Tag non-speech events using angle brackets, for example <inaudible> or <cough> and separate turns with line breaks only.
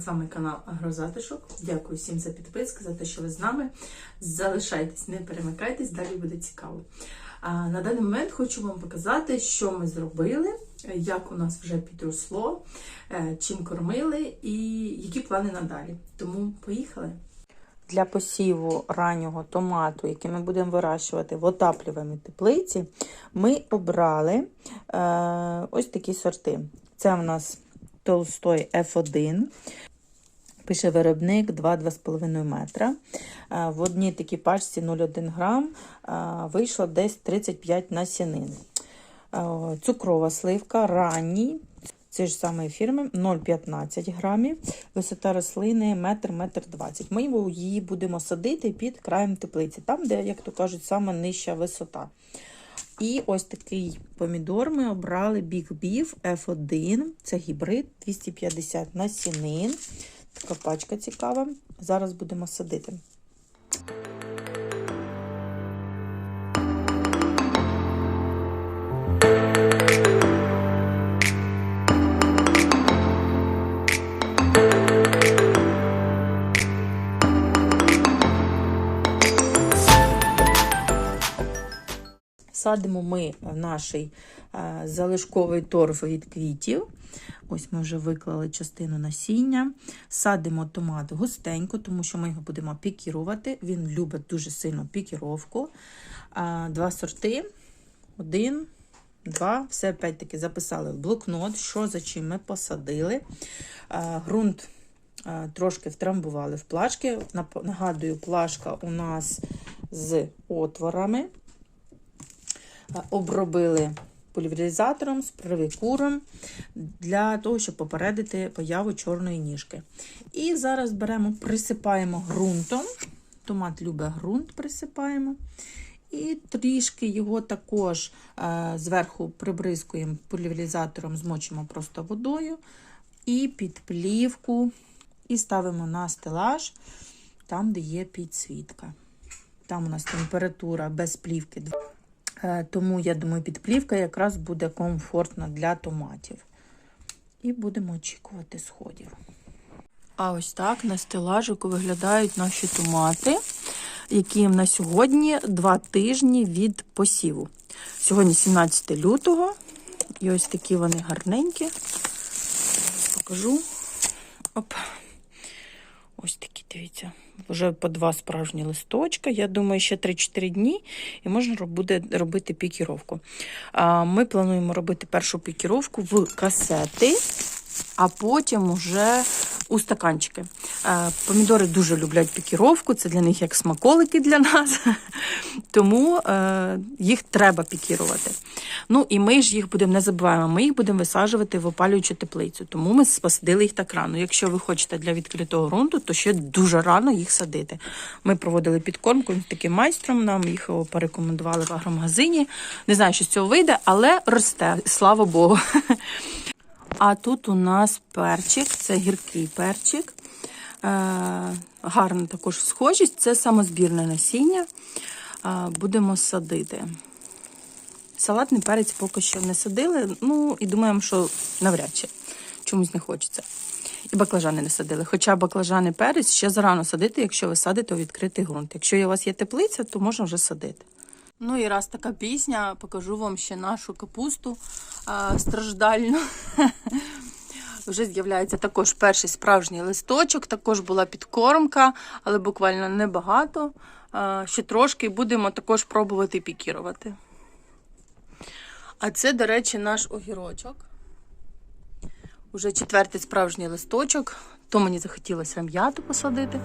З вами канал Агрозатишок. Дякую всім за підписку, за те, що ви з нами. Залишайтесь, не перемикайтесь, далі буде цікаво. На даний момент хочу вам показати, що ми зробили, як у нас вже підросло, е, чим кормили і які плани надалі. Тому поїхали.
Для посіву раннього томату, який ми будемо вирощувати в отаплюваній теплиці, ми обрали е, ось такі сорти. Це в нас Толстой F1. Пише виробник 2-2,5 метра. Е, В одній такій пачці 0,1 грам е, вийшло десь 35 насінин. Е, Цукрова сливка ранній. Це ж самої фірми 0,15 грамів. Висота рослини 1-1,20 20 Ми її будемо садити під краєм теплиці, там, де, як то кажуть, саме нижча висота. І ось такий помідор ми обрали Big Beef F1. Це гібрид 250 насінин. Така пачка цікава. Зараз будемо садити. Садимо ми наш залишковий торф від квітів. Ось ми вже виклали частину насіння. Садимо томат густенько, тому що ми його будемо пікірувати. Він любить дуже сильно пікіровку. Два сорти. Один, два. Все опять-таки записали в блокнот, що за чим ми посадили. А, Ґрунт а, трошки втрамбували в плашки. Нагадую, плашка у нас з отворами. Обробили пульверизатором з привикуром для того, щоб попередити появу чорної ніжки. І зараз беремо, присипаємо ґрунтом. Томат любить ґрунт, присипаємо. І трішки його також е, зверху прибризкуємо пульверизатором, змочимо просто водою. І під плівку, і ставимо на стелаж, там, де є підсвітка. Там у нас температура без плівки Тому, я думаю, підплівка якраз буде комфортна для томатів. І будемо очікувати сходів. А ось так на стелажику виглядають наші томати, які на сьогодні два тижні від посіву. Сьогодні 17 лютого. І ось такі вони гарненькі. Покажу. Оп. Ось такі, дивіться. Вже по два справжні листочка. Я думаю, ще 3-4 дні і можна буде робити пікіровку. Ми плануємо робити першу пікіровку в касети, а потім уже у стаканчики. Помідори дуже люблять пікіровку, це для них як смаколики для нас, <laughs> тому е, їх треба пікірувати. Ну і ми ж їх будемо не забуваємо, ми їх будемо висаджувати в опалюючу теплицю. Тому ми посадили їх так рано. Якщо ви хочете для відкритого ґрунту, то ще дуже рано їх садити. Ми проводили підкормку таким майстром, нам їх порекомендували в агромагазині. Не знаю, що з цього вийде, але росте, слава Богу. <laughs> А тут у нас перчик, це гіркий перчик. Е, гарна також схожість, це самозбірне насіння. Е, будемо садити. Салатний перець поки що не садили, ну і думаємо, що навряд чи чомусь не хочеться. І баклажани не садили. Хоча баклажани перець ще зарано садити, якщо ви садите у відкритий ґрунт. Якщо у вас є теплиця, то можна вже садити. Ну і раз така пісня, покажу вам ще нашу капусту а, страждальну. Вже з'являється також перший справжній листочок, також була підкормка, але буквально небагато. Ще трошки будемо також пробувати пікірувати. А це, до речі, наш огірочок. Уже четвертий справжній листочок. То мені захотілося м'яту посадити.